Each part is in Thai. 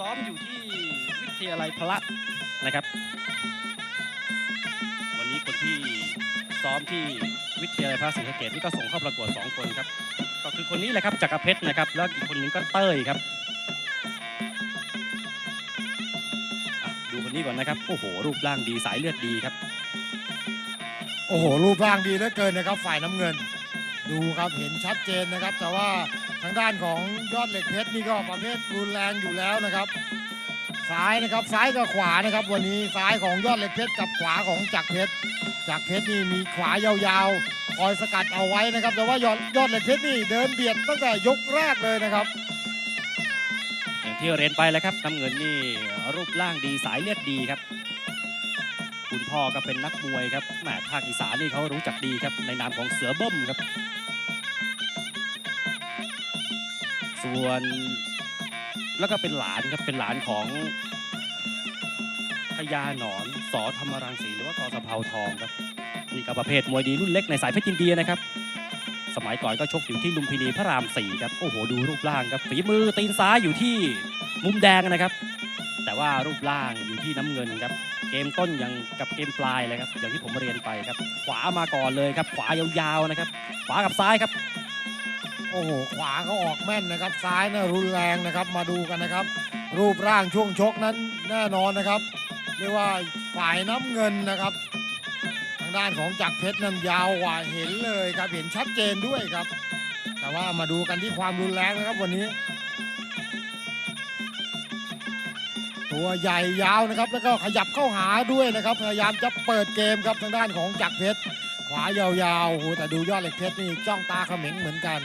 ซ้อมอยู่ที่วิทยาลัยพละนะครับ วันนี้คนที่ซ้อมที่วิทยาลัยพระศรีสะเกดนี่ก็ส่งเข้าประกวดสองคนครับ ก็คือคนนี้แหละครับจักรเพชรนะครับ แล้วอีกคนนึงก็เต้ยครับดูคนนี้ก่อนนะครับโอ้โห รูปร่างดีสายเลือดดีครับ โอ้โห รูปร่างดีเหลือเกินนะครับ ฝ่ายน้ำเงิน ดูครับเห็นชัดเจนนะครับ แต่ว่า ทางด้านของยอดเหล็กเพชรนี่ก็ประเภทรุนแรงอยู่แล้วนะครับ ซ้ายนะครับซ้ายกับขวานะครับ วันนี้ซ้ายของยอดเหล็กเพชรกับขวาของจักรเพชรจักรเพชรนี่มีขวายาวๆ คอยสกัดเอาไว้นะครับ แต่ว่ายอดยอดเหล็กเพชรนี่เดินเบียดตั้งแต่ยกแรกเลยนะครับ อย่างที่เรียนไปแล้วครับน้ำเงินนี่รูปร่างดีสายเลือดดีครับ คุณพ่อก็เป็นนักมวยครับแหมภาคอีสานนี่เขารู้จักดีครับในนามของเสือเบิ้มครับ ส่วนแล้วก็เป็นหลานครับเป็นหลานของพญาหนอนสอธรรมรังสีหรือว่ากอสะเพาทองครับนี่ก็ประเภทมวยดีรุ่นเล็กในสายเพชรยินเดียนะครับ สมัยก่อนก็ชกอยู่ที่ลุมพินีพระรามสี่ครับโอ้โหดูรูปร่างครับฝีมือตีนซ้ายอยู่ที่มุมแดงนะครับ แต่ว่ารูปร่างอยู่ที่น้ำเงินครับเกมต้นยังกับเกมปลายเลยครับอย่างที่ผมเรียนไปครับ ขวามาก่อนเลยครับ ขวายาวๆนะครับ ขวากับซ้ายครับ โอ้โหขวาเขาออกแม่นนะครับ ซ้ายน่ะรุนแรงนะครับ มาดูกันนะครับ รูปร่างช่วงชกนั้นแน่นอนนะครับ เรียกว่าฝ่ายน้ำเงินนะครับ ทางด้านของจักรเพชรนั้นยาวกว่าเห็นเลยครับเห็นชัดเจนด้วยครับ แต่ว่ามาดูกันที่ความรุนแรงนะครับวันนี้ ตัวใหญ่ยาวนะครับ แล้วก็ขยับเข้าหาด้วยนะครับ พยายามจะเปิดเกมครับทางด้านของจักรเพชรขวายาวๆโอ้โหแต่ดูยอดเหล็กเพชรนี่จ้องตาเขม็งเหมือนกัน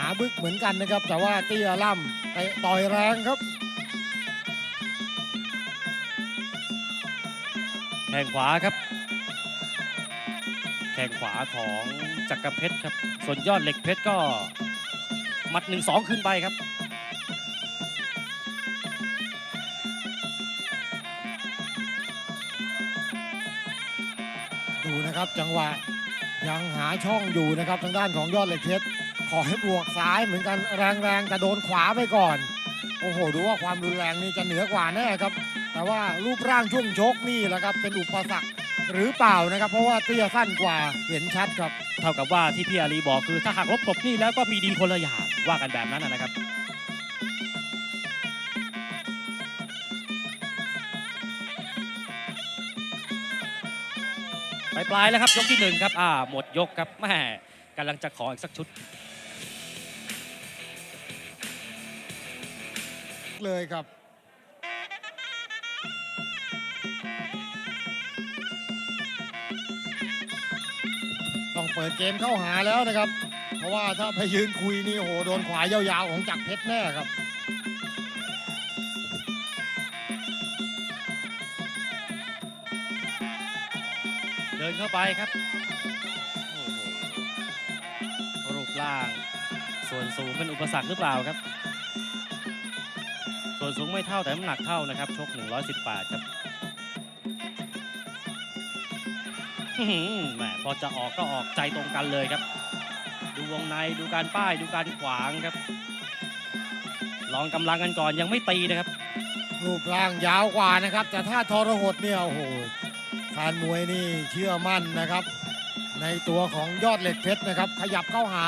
าบึกเหมือนกันนะครับ แต่ว่าเตี้ยล่ำเตะต่อยแรงครับแข้งขวาครับ แข้งขวาของจักรเพชรครับ ส่วนยอดเหล็กเพชรก็หมัดหนึ่งสองขึ้นไปครับ ดูนะครับจังหวะยังหาช่องอยู่นะครับทางด้านของยอดเหล็กเพชร ขอให้บวกซ้ายเหมือนกันแรงๆแต่โดนขวาไปก่อน โอ้โห ดูว่าความรุนแรงนี่จะเหนือกว่าแน่ครับ แต่ว่ารูปร่างช่วงชกนี่แหละครับ เป็นอุปสรรคหรือเปล่านะครับ เพราะว่าเตี้ยสั้นกว่าเห็นชัดครับ เท่ากับว่าที่พี่อารีบอกคือถ้าหากลบกบนี่แล้วก็มีดีคนละอย่างว่ากันแบบนั้นนะครับปปลายๆแล้วครับยกที่หนึ่งครับอ่าหมดยกครับแม่กำลังจะขออีกสักชุด เลยครับต้องเปิดเกมเข้าหาแล้วนะครับ เพราะว่าถ้าไปยืนคุยนี่โหโดนขวายาวๆของจักรเพชรแน่ครับ เดินเข้าไปครับโอ้โหรูปร่าง ส่วนสูงเป็นอุปสรรคหรือเปล่าครับ วนสูงไม่เท่าแต่น้ำหนักเท่านะครับ ชก 118 ครับแหมพอจะออกก็ออกใจตรงกันเลยครับ ดูวงในดูการป้ายดูการขวางครับ ลองกำลังกันก่อนยังไม่ตีนะครับ รูปร่างยาวกว่านะครับ แต่ถ้าทรหดเนี่ยโอ้โหแฟนมวยนี่เชื่อมั่นนะครับ ในตัวของยอดเหล็กเพชรนะครับ ขยับเข้าหา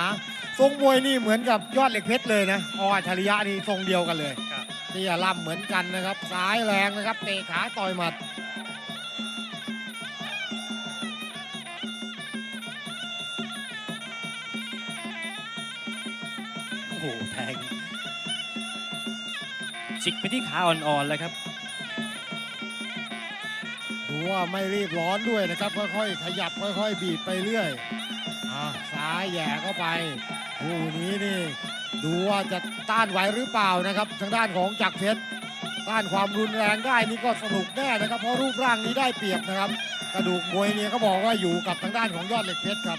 ทรงมวยนี่เหมือนกับยอดเหล็กเพชรเลยนะออัจฉริยะนี่ทรงเดียวกันเลย ครับเตี้ยล่ำเหมือนกันนะครับซ้ายแรงนะครับเตะขาต่อยหมัดโอ้โหแทงจิกไปที่ขาอ่อนๆเลยครับดูว่าไม่รีบร้อนด้วยนะครับ ค่อยๆ ขยับค่อยๆ บีบไปเรื่อยอ่าซ้ายแหย่เข้าไปคู่นี้นี่ ดูว่าจะต้านไหวหรือเปล่านะครับ ทางด้านของจักรเพชรต้านความรุนแรงได้นี่ก็สนุกแน่นะครับ เพราะรูปร่างนี้ได้เปรียบนะครับ กระดูกมวยเนี่ยเขาบอกว่าอยู่กับทางด้านของยอดเหล็กเพชรครับ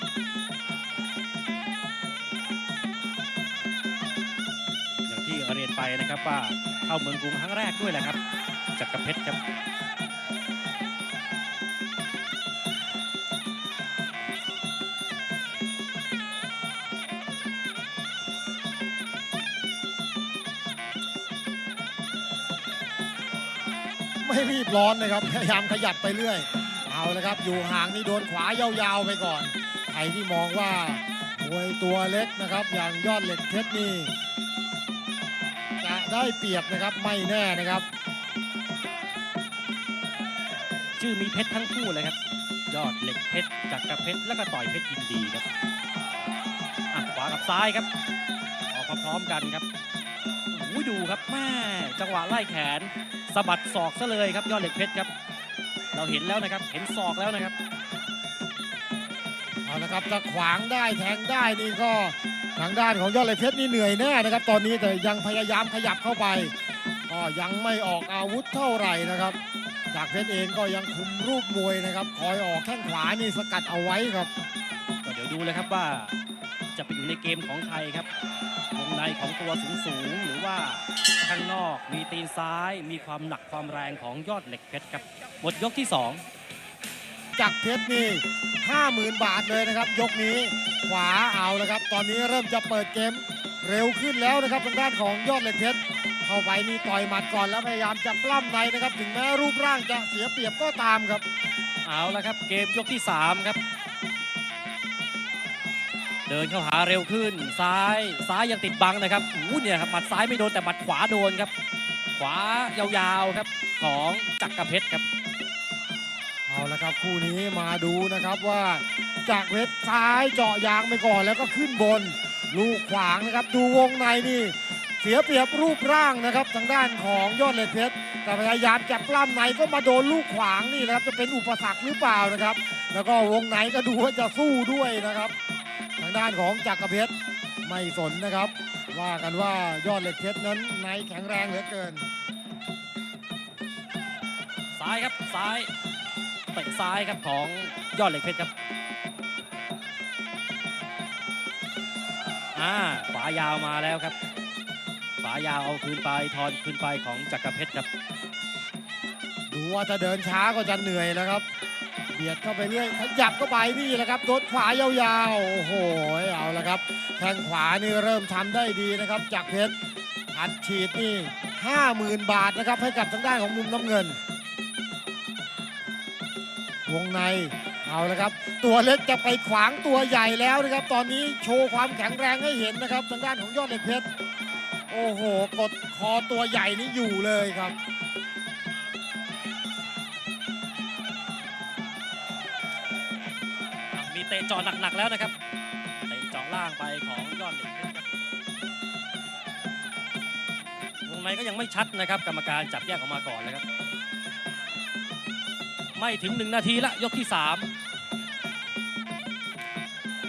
อย่างที่เรียนไปนะครับว่าเข้าเมืองกรุงครั้งแรกด้วยแหละครับจักรเพชรครับ ไม่รีบร้อนนะครับพยายามขยับไปเรื่อย เอาเลยครับ อยู่ห่างนี่โดนขวายาวๆไปก่อนใครที่มองว่ามวยตัวเล็กนะครับ อย่างยอดเหล็กเพชรนี่จะได้เปรียบนะครับไม่แน่นะครับ ชื่อมีเพชรทั้งคู่เลยครับ ยอดเหล็กเพชรจักรเพชรแล้วก็ต่อยเพชรยินดีครับอะขวากับซ้ายครับออกมาพร้อมกันครับ อ้โหดูครับแม่จังหวะไล่แขนสะบัดศอกซะเลยครับยอดเหล็กเพชรครับ เราเห็นแล้วนะครับเห็นศอกแล้วนะครับเอาละครับถ้าขวางได้แทงได้นี่ก็ทางด้านของยอดเหล็กเพชรนี่เหนื่อยแน่นะครับ ตอนนี้แต่ยังพยายามขยับเข้าไปก็ยังไม่ออกอาวุธเท่าไหร่นะครับจากเพชรเองก็ยังคุมรูปมวยนะครับ คอยออกแข้งขวานี่สกัดเอาไว้ครับ ก็เดี๋ยวดูเลยครับว่าจะไปอยู่ในเกมของใครครับ วงในของตัวสูงสูงๆหรือว่าข้างนอกมีตีนซ้าย มีความหนักความแรงของยอดเหล็กเพชรครับหมดยกที่สองจากเพชรนี่50,000 บาทเลยนะครับ ยกนี้ขวาเอาแล้วครับ ตอนนี้เริ่มจะเปิดเกมเร็วขึ้นแล้วนะครับทางด้านของยอดเหล็กเพชรเข้าไปนี่ต่อยหมัดก่อนแล้วพยายามจะปล้ำในนะครับ ถึงแม้รูปร่างจะเสียเปรียบก็ตามครับ เอาละครับเกมยกที่ 3 ครับ เดินเข้าหาเร็วขึ้น ซ้ายซ้ายยังติดบังนะครับอู้เนี่ยครับหมัดซ้ายไม่โดนแต่หมัดขวาโดนครับ ขวายาวๆครับของจักรเพชรครับเอาละครับคู่นี้มาดูนะครับว่าจากเพชรซ้ายเจาะยางไปก่อนแล้วก็ขึ้นบน ลูกขวางนะครับดูวงในนี่เสียเปรียบรูปร่างนะครับทางด้านของยอดเหล็กเพชรแต่พยายามจะปล้ำในก็มาโดนลูกขวางนี่นะครับจะเป็นอุปสรรคหรือเปล่านะครับ แล้วก็วงในก็ดูว่าจะสู้ด้วยนะครับ ทางด้านของจักรเพชรไม่สนนะครับ ว่ากันว่ายอดเหล็กเพชรนั้นในแข็งแรงเหลือเกิน ซ้ายครับซ้ายเตะซ้ายครับของยอดเหล็กเพชรครับอ่าขวายาวมาแล้วครับขวายาวเอาคืนไปทอนคืนไปของจักรเพชรครับดูว่าจะเดินช้าก็จะเหนื่อยแล้วครับ เบียดเข้าไปเรื่อยขยับเข้าไปนี่แหละครับโดนขวายาวๆ โอ้โห เอาละครับ แทงขวานี่เริ่มทำได้ดีนะครับ จากเพชรอัดฉีดนี่50,000 บาทนะครับ ให้กับทางด้านของมุมน้ำเงิน วงในเอาละครับ ตัวเล็กจะไปขวางตัวใหญ่แล้วนะครับ ตอนนี้โชว์ความแข็งแรงให้เห็นนะครับ ทางด้านของยอดเหล็กเพชร โอ้โห กดคอตัวใหญ่นี่อยู่เลยครับ เตะจอหนักๆแล้วนะครับเตะจาะล่างไปของยอดเหล็กวงในก็ยังไม่ชัดนะครับ กรรมการจับแยกออกมาก่อนเลยครับ ไม่ถึงหนึ่งนาทีละยกที่สาม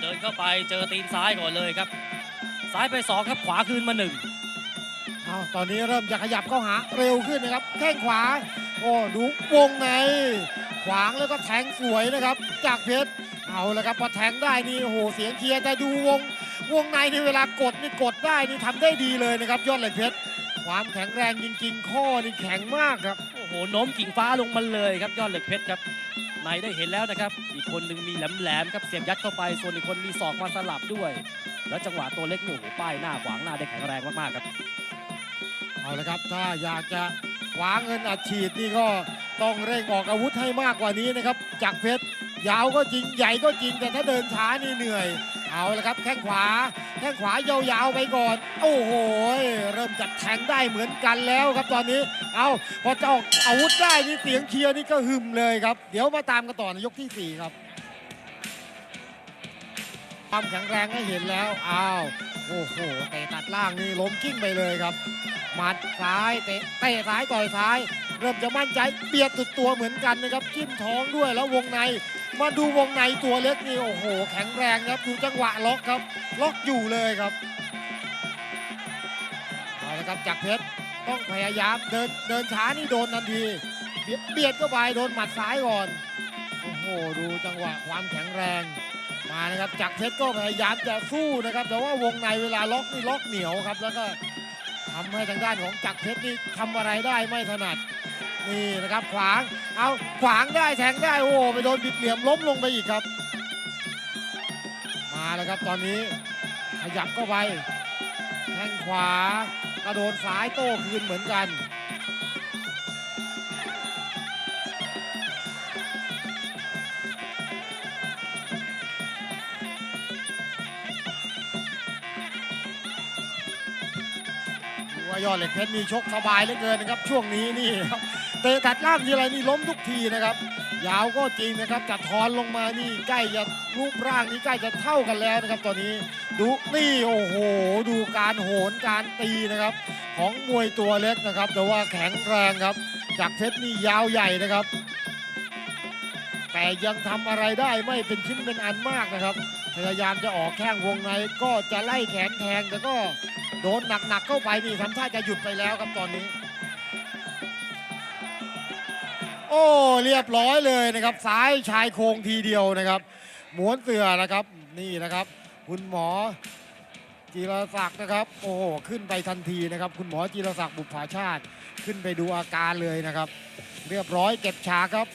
เดินเข้าไปเจอตีนซ้ายก่อนเลยครับ ซ้ายไปสองครับขวาคืนมาหนึ่งเอาตอนนี้เริ่มจะขยับเข้าหาเร็วขึ้นนะครับแข้งขวา โอ้ดูวงในขวางแล้วก็แทงสวยนะครับ จากเพชร เอาละครับพอแทงได้นี่โอ้โหเสียงเชียร์แต่ดูวงวงในนี่เวลากดนี่กดได้นี่ทำได้ดีเลยนะครับยอดเหล็กเพชรความแข็งแรงจริง ๆ ข้อนี่แข็งมากครับโอ้โหโน้มกิ่งฟ้าลงมาเลยครับยอดเหล็กเพชรครับในได้เห็นแล้วนะครับ อีกคนหนึ่งมีแหลมๆครับเสียบยัดเข้าไปส่วนอีกคนมีศอกมาสลับด้วย แล้วจังหวะตัวเล็กนี่โอ้โหป้ายหน้าขวางหน้าได้แข็งแรงมากๆครับเอาละครับถ้าอยากจะคว้าเงินอัดฉีดนี่ก็ต้องเร่งออกอาวุธให้มากกว่านี้นะครับจากเพชร ยาวก็จริงใหญ่ก็จริงแต่ถ้าเดินช้านี่เหนื่อย เอาละครับแข้งขวาแข้งขวายาวๆไปก่อน โอ้โห เริ่มจัดแทงได้เหมือนกันแล้วครับตอนนี้ เอาพอจะออกอาวุธได้นี่เสียงเชียร์นี่ก็หึมเลยครับ เดี๋ยวมาตามกันต่อในยกที่สี่ครับความแข็งแรงให้เห็นแล้ว อ้าว โอ้โห เตะตัดล่างนี่ล้มกิ้งไปเลยครับ หมัดซ้ายเตะเตะซ้ายต่อยซ้าย เริ่มจะมั่นใจเบียดสุดตัวเหมือนกันนะครับ จิ้มท้องด้วยแล้ววงใน มาดูวงในตัวเล็กนี่โอ้โห แข็งแรงครับดูจังหวะล็อกครับ ล็อกอยู่เลยครับเอาละครับจากเพชรต้องพยายามเดินเดินช้านี่โดนทันทีเบียดเบียดเข้าไปโดนหมัดซ้ายก่อนโอ้โหดูจังหวะความแข็งแรงมานะครับจากเพชรก็พยายามจะสู้นะครับ แต่ว่าวงในเวลาล็อกนี่ล็อกเหนียวครับ แล้วก็ทำให้ทางด้านของจักรเพชรนี่ทำอะไรได้ไม่ถนัด นี่นะครับขวาง เอาขวางได้แทงได้โอ้โหไปโดนบิดเหลี่ยมล้มลงไปอีกครับ มาแล้วครับตอนนี้ขยับเข้าไปแทงขวากระโดนซ้ายโต้คืนเหมือนกัน ยอดเหล็กเพชรนี่ชกสบายเหลือเกินนะครับ ช่วงนี้นี่ครับเตะตัดล่างทีไรนี่ล้มทุกทีนะครับ ยาวก็จริงนะครับจะทอนลงมานี่ใกล้จะรูปร่างนี่ใกล้จะเท่ากันแล้วนะครับ ตอนนี้ดูนี่โอ้โห ดูการโหนการตีนะครับ ของมวยตัวเล็กนะครับ แต่ว่าแข็งแรงครับ จากเพชรนี่ยาวใหญ่นะครับ แต่ยังทำอะไรได้ไม่เป็นชิ้นเป็นอันมากนะครับพยายามจะออกแข้งวงในก็จะไล่แขนแทงแต่ก็ โดนหนักๆเข้าไปนี่ทำท่าจะหยุดไปแล้วครับตอนนี้ โอ้เรียบร้อยเลยนะครับซ้ายชายโครงทีเดียวนะครับม้วนเสือนะครับนี่นะครับ คุณหมอจีรศักดิ์นะครับ โอ้โหขึ้นไปทันทีนะครับ คุณหมอจีรศักดิ์บุพภาชาติ ขึ้นไปดูอาการเลยนะครับ เรียบร้อยเก็บฉากครับ